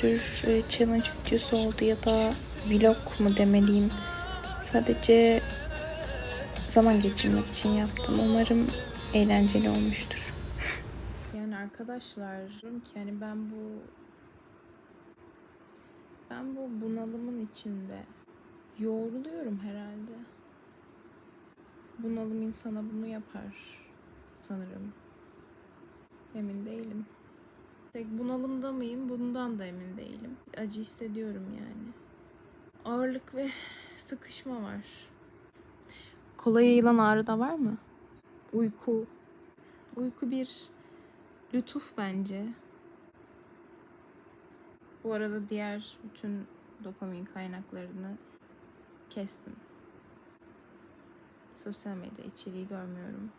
tür e, challenge videosu oldu ya da vlog mu demeliyim. Sadece zaman geçirmek için yaptım. Umarım eğlenceli olmuştur. Yani arkadaşlar diyorum ki yani ben bu ben bu bunalımın içinde yoğruluyorum herhalde. Bunalım insana bunu yapar sanırım. Emin değilim. Tek bunalımda mıyım bundan da emin değilim. Acı hissediyorum yani. Ağırlık ve sıkışma var. Kolay yayılan ağrı da var mı? Uyku. Uyku bir lütuf bence. Bu arada diğer bütün dopamin kaynaklarını kestim. Sosyal medya içeriği görmüyorum.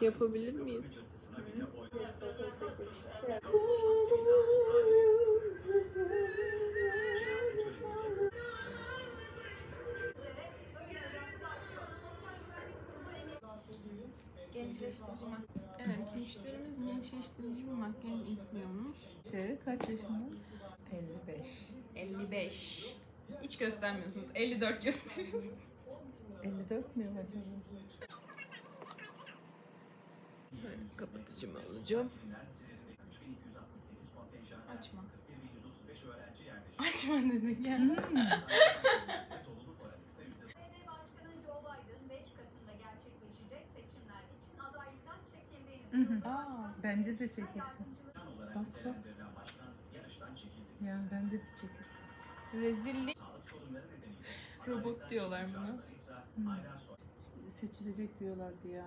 Yapabilir miyiz? Gençleştirici. Evet, müşterimiz gençleştirici bir makyaj istiyormuş. Şey, kaç yaşında? 55. 55. Hiç göstermiyorsunuz. 54 gösteriyorsunuz. 54 müyüm acaba? Kapatıcımı alacağım. Açma. Açma dedi gel. BD Başkanı Joe Biden 5 Kasım'da gerçekleşecek seçimler için adaylıktan çekildiğini duyurdu. Aa, bence de çekilsin. Bak bak. Yani bence de çekilsin. Rezillik. Robot diyorlar buna. Hmm. Seçilecek diyorlardı ya.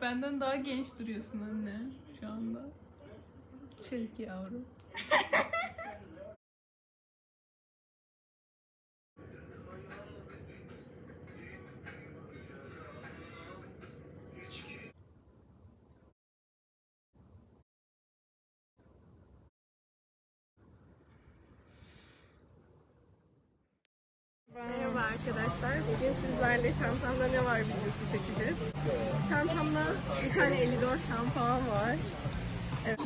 Benden daha genç duruyorsun anne şu anda. Çek yavrum. arkadaşlar. Bugün sizlerle çantamda ne var videosu çekeceğiz. Çantamda bir tane 54 şampuan var. Evet.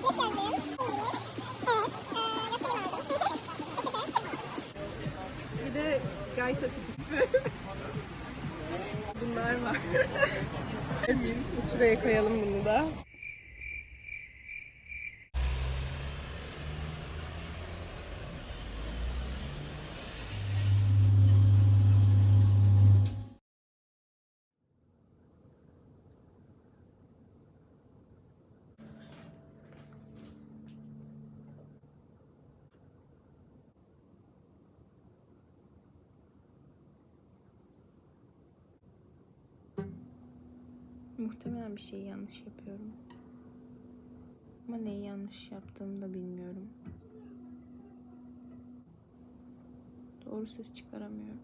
Bir de gayta tüpü. Bunlar var. Şuraya koyalım bunu da. Muhtemelen bir şeyi yanlış yapıyorum. Ama neyi yanlış yaptığımı da bilmiyorum. Doğru ses çıkaramıyorum.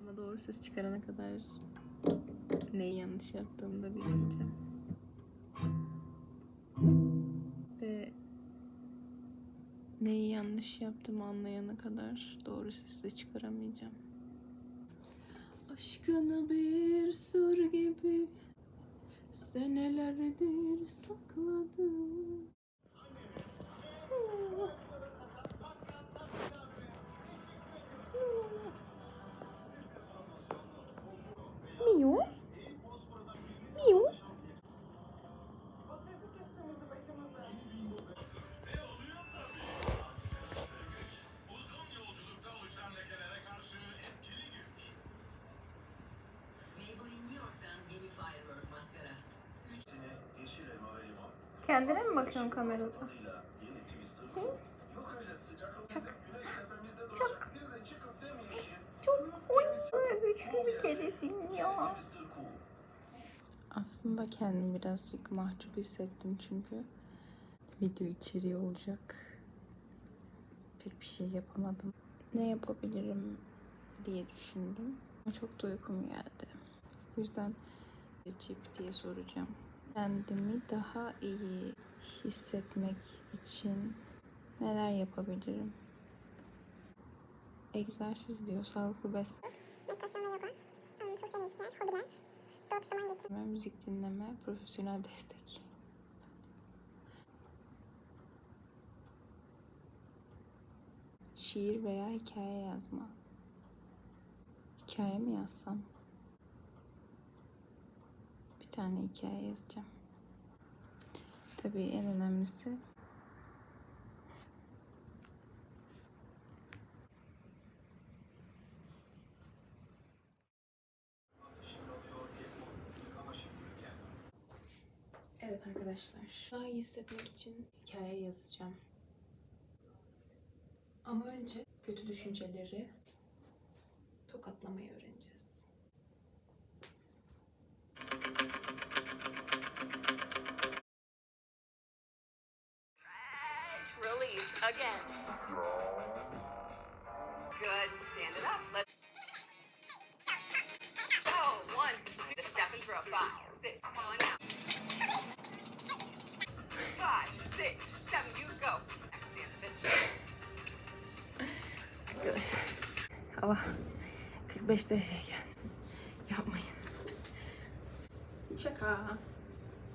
Ama doğru ses çıkarana kadar yanlış yaptığımı da bilmeyeceğim. Ve neyi yanlış yaptığımı anlayana kadar doğru ses de çıkaramayacağım. Aşkını bir sır gibi senelerdir sakladım. Kendine mi bakıyorsun kamerada? Çok oyun güçlü bir kedisin ya. Aslında kendimi birazcık mahcup hissettim çünkü video içeriği olacak. Pek bir şey yapamadım. Ne yapabilirim diye düşündüm. Ama çok da uykum geldi. O yüzden diye soracağım. Kendimi daha iyi hissetmek için neler yapabilirim? Egzersiz diyor, sağlıklı beslenme. Meditasyon ve yoga, sosyal ilişkiler, hobiler, doğru zaman geçirme. Müzik dinleme, profesyonel destek. Şiir veya hikaye yazma. Hikaye mi yazsam? Tane hikaye yazacağım. Tabii en önemlisi Evet arkadaşlar, daha iyi hissetmek için hikaye yazacağım. Ama önce kötü düşünceleri tokatlamayı öğreneceğiz. Again. Good. Stand it up. Let's go. One. Step and throw. Five, six, one out. Five, six, seven. You go. Arkadaşlar, hava 45 dereceyken yapmayın. Şaka.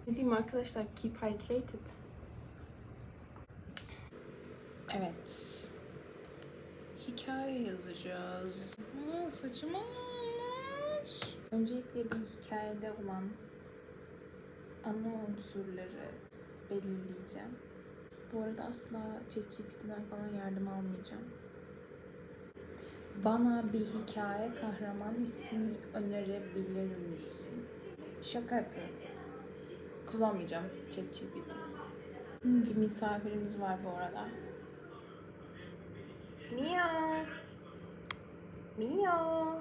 Ne diyeyim arkadaşlar, keep hydrated. Evet. Hikaye yazacağız. Ha, saçım olmuş. Öncelikle bir hikayede olan ana unsurları belirleyeceğim. Bu arada asla ChatGPT'den falan yardım almayacağım. Bana bir hikaye kahraman ismi önerebilir misin? Şaka yapıyorum. Kullanmayacağım ChatGPT. Bir misafirimiz var bu arada. Mia. Mia.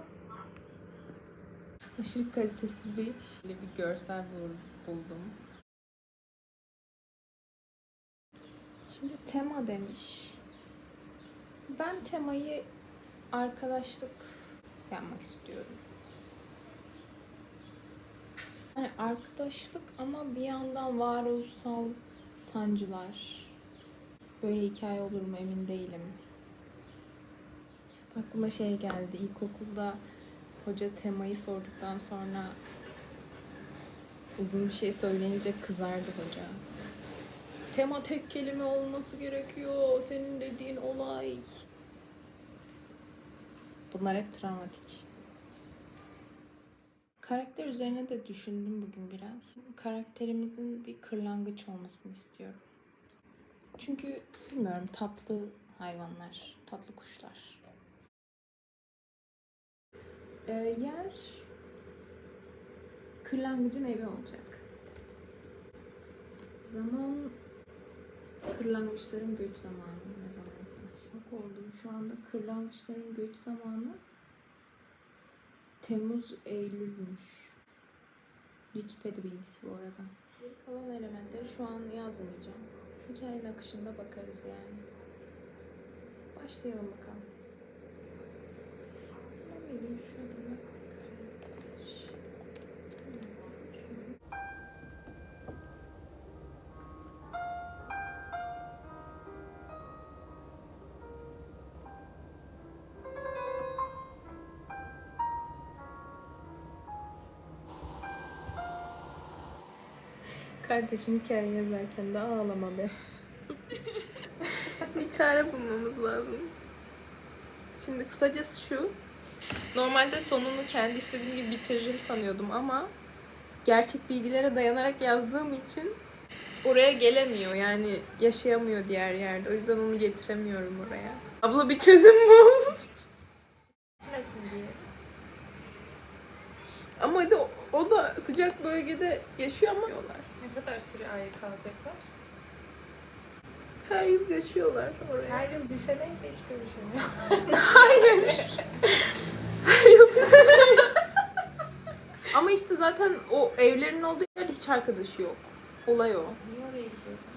Aşırı kalitesiz bir, bir görsel bul- buldum. Şimdi tema demiş. Ben temayı arkadaşlık yapmak istiyorum. Yani arkadaşlık ama bir yandan varoluşsal sancılar. Böyle hikaye olur mu emin değilim. Aklıma şey geldi. İlkokulda hoca temayı sorduktan sonra uzun bir şey söyleyince kızardı hoca. Tema tek kelime olması gerekiyor. Senin dediğin olay. Bunlar hep travmatik. Karakter üzerine de düşündüm bugün biraz. Karakterimizin bir kırlangıç olmasını istiyorum. Çünkü bilmiyorum tatlı hayvanlar, tatlı kuşlar. Ee, yer kırlangıcın evi olacak. Zaman kırlangıçların göç zamanı ne zamansa. Şok oldum. Şu anda kırlangıçların göç zamanı Temmuz Eylül'müş. Wikipedia bilgisi bu arada. Geri kalan elementleri şu an yazmayacağım. Hikayenin akışında bakarız yani. Başlayalım bakalım. Benim şurada Kardeşim hikaye yazarken de ağlama be. bir çare bulmamız lazım. Şimdi kısacası şu, Normalde sonunu kendi istediğim gibi bitiririm sanıyordum ama gerçek bilgilere dayanarak yazdığım için oraya gelemiyor. Yani yaşayamıyor diğer yerde. O yüzden onu getiremiyorum oraya. Abla bir çözüm bul. Gitmesin diye. ama hadi o, o da sıcak bölgede yaşıyor ama. Ne kadar süre ayrı kalacaklar? Her yıl yaşıyorlar oraya. Her yıl bir seneyse hiç görüşemiyor. Hayır. zaten o evlerinin olduğu yerde hiç arkadaşı yok. Olay o. Niye oraya gidiyorsun?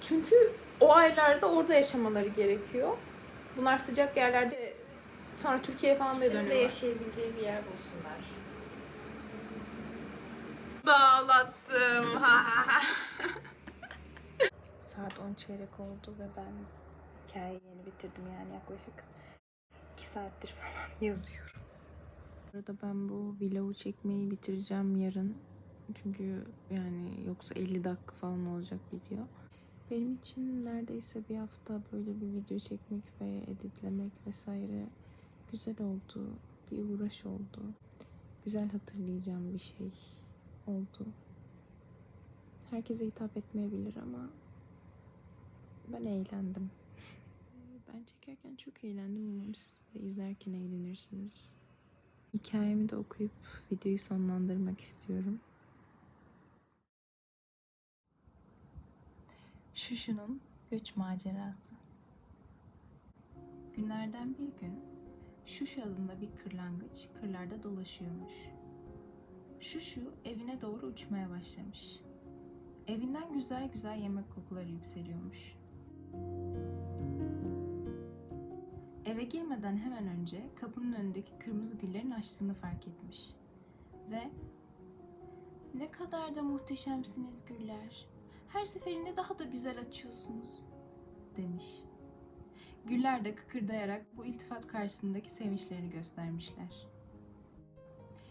Çünkü o aylarda orada yaşamaları gerekiyor. Bunlar sıcak yerlerde sonra Türkiye'ye falan da dönüyorlar. yaşayabileceği bir yer bulsunlar. Dağlattım. Saat 10 çeyrek oldu ve ben hikayeyi yeni bitirdim yani yaklaşık 2 saattir falan yazıyorum. Arada ben bu vlogu çekmeyi bitireceğim yarın. Çünkü yani yoksa 50 dakika falan olacak video. Benim için neredeyse bir hafta böyle bir video çekmek ve editlemek vesaire güzel oldu. Bir uğraş oldu. Güzel hatırlayacağım bir şey oldu. Herkese hitap etmeyebilir ama ben eğlendim. Ben çekerken çok eğlendim. Umarım siz de izlerken eğlenirsiniz. Hikayemi de okuyup videoyu sonlandırmak istiyorum. Şuşu'nun göç macerası. Günlerden bir gün Şuşu adında bir kırlangıç kırlarda dolaşıyormuş. Şuşu evine doğru uçmaya başlamış. Evinden güzel güzel yemek kokuları yükseliyormuş. Eve girmeden hemen önce kapının önündeki kırmızı güllerin açtığını fark etmiş. Ve ne kadar da muhteşemsiniz güller. Her seferinde daha da güzel açıyorsunuz demiş. Güller de kıkırdayarak bu iltifat karşısındaki sevinçlerini göstermişler.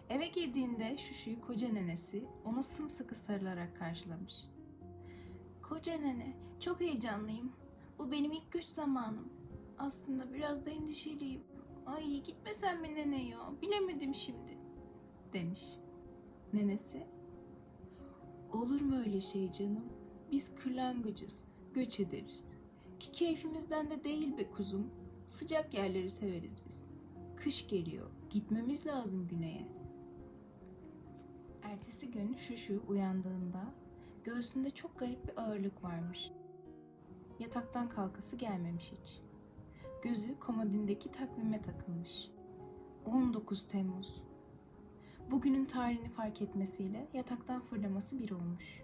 Eve girdiğinde Şuşu'yu koca nenesi ona sımsıkı sarılarak karşılamış. Koca nene, çok heyecanlıyım. Bu benim ilk göç zamanım. Aslında biraz da endişeliyim. Ay gitmesen mi nene ya? Bilemedim şimdi. Demiş. Nenesi. Olur mu öyle şey canım? Biz kırlangıcız. Göç ederiz. Ki keyfimizden de değil be kuzum. Sıcak yerleri severiz biz. Kış geliyor. Gitmemiz lazım güneye. Ertesi gün Şuşu uyandığında göğsünde çok garip bir ağırlık varmış. Yataktan kalkası gelmemiş hiç. Gözü komodindeki takvime takılmış. 19 Temmuz. Bugünün tarihini fark etmesiyle yataktan fırlaması bir olmuş.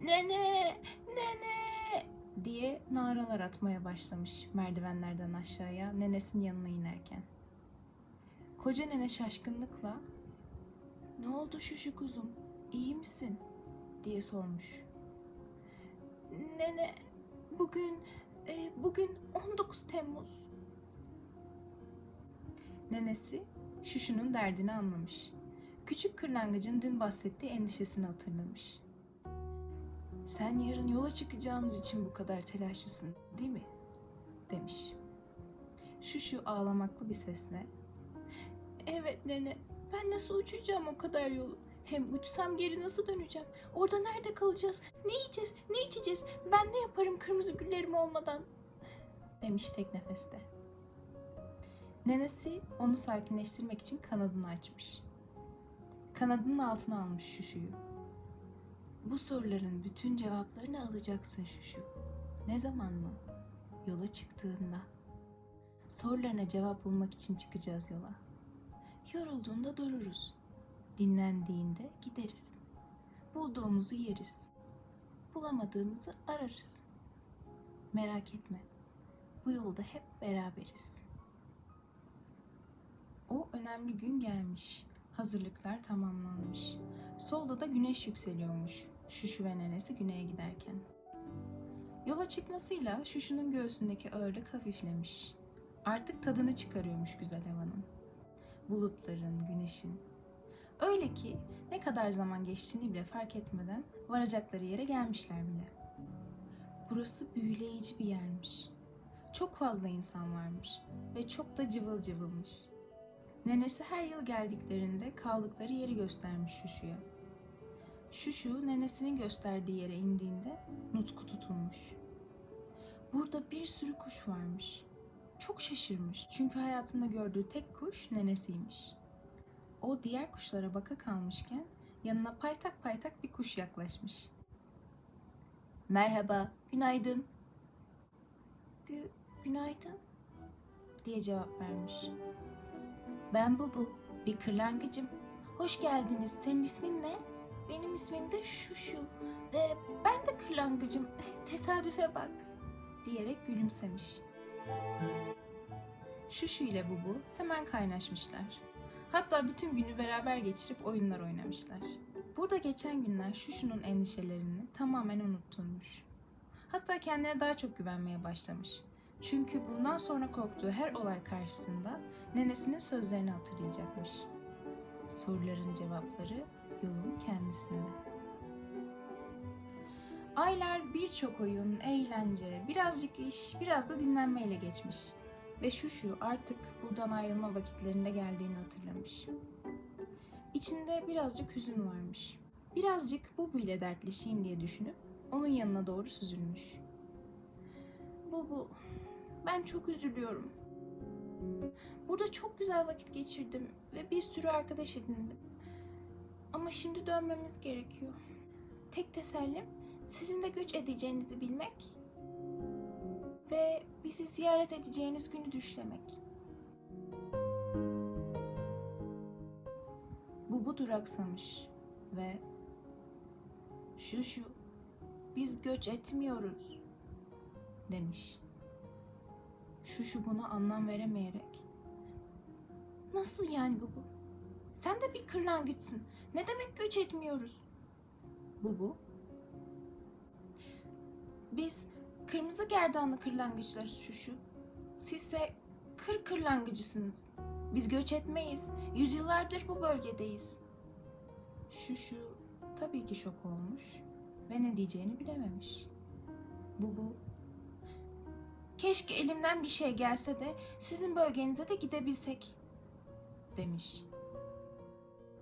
Nene, nene diye naralar atmaya başlamış merdivenlerden aşağıya nenesinin yanına inerken. Koca nene şaşkınlıkla ne oldu şuşu kuzum iyi misin diye sormuş. Nene bugün e, bugün 19 Temmuz. Nenesi Şuşu'nun derdini anlamış. Küçük kırlangıcın dün bahsettiği endişesini hatırlamış. Sen yarın yola çıkacağımız için bu kadar telaşlısın, değil mi? demiş. Şuşu ağlamaklı bir sesle. Evet nene, ben nasıl uçacağım o kadar yolu? Hem uçsam geri nasıl döneceğim? Orada nerede kalacağız? Ne yiyeceğiz? Ne içeceğiz? Ben ne yaparım kırmızı güllerim olmadan? Demiş tek nefeste. Nenesi onu sakinleştirmek için kanadını açmış. Kanadının altına almış Şuşu'yu. Bu soruların bütün cevaplarını alacaksın Şuşu. Ne zaman mı? Yola çıktığında. Sorularına cevap bulmak için çıkacağız yola. Yorulduğunda dururuz. Dinlendiğinde gideriz. Bulduğumuzu yeriz. Bulamadığımızı ararız. Merak etme. Bu yolda hep beraberiz. O önemli gün gelmiş. Hazırlıklar tamamlanmış. Solda da güneş yükseliyormuş. Şuşu ve nenesi güneye giderken. Yola çıkmasıyla Şuşu'nun göğsündeki ağırlık hafiflemiş. Artık tadını çıkarıyormuş güzel havanın. Bulutların, güneşin. Öyle ki ne kadar zaman geçtiğini bile fark etmeden varacakları yere gelmişler bile. Burası büyüleyici bir yermiş. Çok fazla insan varmış ve çok da cıvıl cıvılmış. Nenesi her yıl geldiklerinde kaldıkları yeri göstermiş Şuşu'ya. Şuşu nenesinin gösterdiği yere indiğinde nutku tutulmuş. Burada bir sürü kuş varmış. Çok şaşırmış çünkü hayatında gördüğü tek kuş nenesiymiş. O diğer kuşlara baka kalmışken yanına paytak paytak bir kuş yaklaşmış. Merhaba, günaydın. Gü günaydın diye cevap vermiş. Ben Bubu, bir kırlangıcım. Hoş geldiniz. Senin ismin ne? Benim ismim de Şuşu ve ben de kırlangıcım. Tesadüfe bak diyerek gülümsemiş. Şuşu ile Bubu hemen kaynaşmışlar. Hatta bütün günü beraber geçirip oyunlar oynamışlar. Burada geçen günler Şuşu'nun endişelerini tamamen unutturmuş. Hatta kendine daha çok güvenmeye başlamış. Çünkü bundan sonra korktuğu her olay karşısında nenesinin sözlerini hatırlayacakmış. Soruların cevapları yolun kendisinde. Aylar birçok oyun, eğlence, birazcık iş, biraz da dinlenmeyle geçmiş. Ve şu şu artık buradan ayrılma vakitlerinde geldiğini hatırlamış. İçinde birazcık hüzün varmış. Birazcık Bubu ile dertleşeyim diye düşünüp onun yanına doğru süzülmüş. Bubu, ben çok üzülüyorum. Burada çok güzel vakit geçirdim ve bir sürü arkadaş edindim. Ama şimdi dönmemiz gerekiyor. Tek tesellim sizin de göç edeceğinizi bilmek ve bizi ziyaret edeceğiniz günü düşlemek. Bubu duraksamış ve şu şu biz göç etmiyoruz demiş. Şu şu buna anlam veremeyerek Nasıl yani Bubu? Sen de bir kırlangıçsın. Ne demek göç etmiyoruz? Bubu Biz kırmızı gerdanlı kırlangıçlarız şu şu. Siz de kır kırlangıcısınız. Biz göç etmeyiz. Yüzyıllardır bu bölgedeyiz. Şu şu tabii ki şok olmuş ve ne diyeceğini bilememiş. Bubu Keşke elimden bir şey gelse de sizin bölgenize de gidebilsek demiş.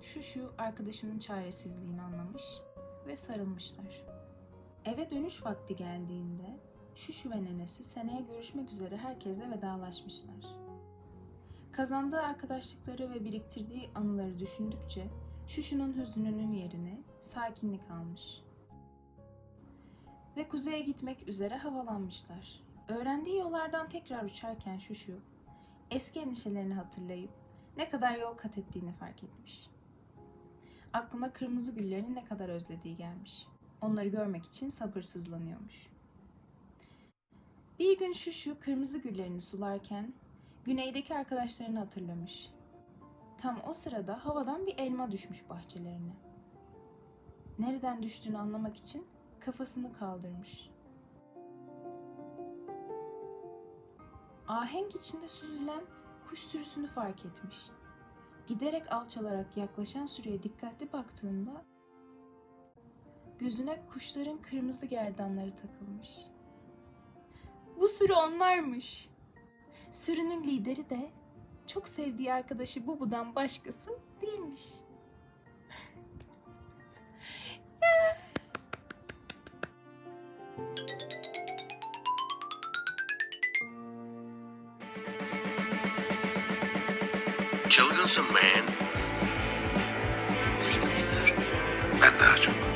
Şu şu arkadaşının çaresizliğini anlamış ve sarılmışlar. Eve dönüş vakti geldiğinde Şuşu ve nenesi seneye görüşmek üzere herkesle vedalaşmışlar. Kazandığı arkadaşlıkları ve biriktirdiği anıları düşündükçe Şuşu'nun hüznünün yerine sakinlik almış. Ve kuzeye gitmek üzere havalanmışlar. Öğrendiği yollardan tekrar uçarken Şuşu, eski endişelerini hatırlayıp ne kadar yol kat ettiğini fark etmiş. Aklına kırmızı güllerini ne kadar özlediği gelmiş. Onları görmek için sabırsızlanıyormuş. Bir gün şu şu kırmızı güllerini sularken güneydeki arkadaşlarını hatırlamış. Tam o sırada havadan bir elma düşmüş bahçelerine. Nereden düştüğünü anlamak için kafasını kaldırmış. Ahenk içinde süzülen kuş sürüsünü fark etmiş. Giderek alçalarak yaklaşan sürüye dikkatli baktığında gözüne kuşların kırmızı gerdanları takılmış. Bu sürü onlarmış. Sürünün lideri de çok sevdiği arkadaşı Bubu'dan başkası değilmiş. Çılgınsın man. Seni seviyorum. Ben daha çok.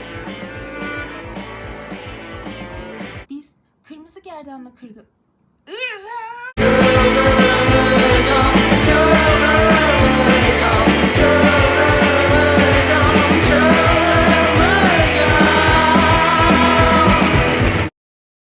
Gerdanlı kırgı...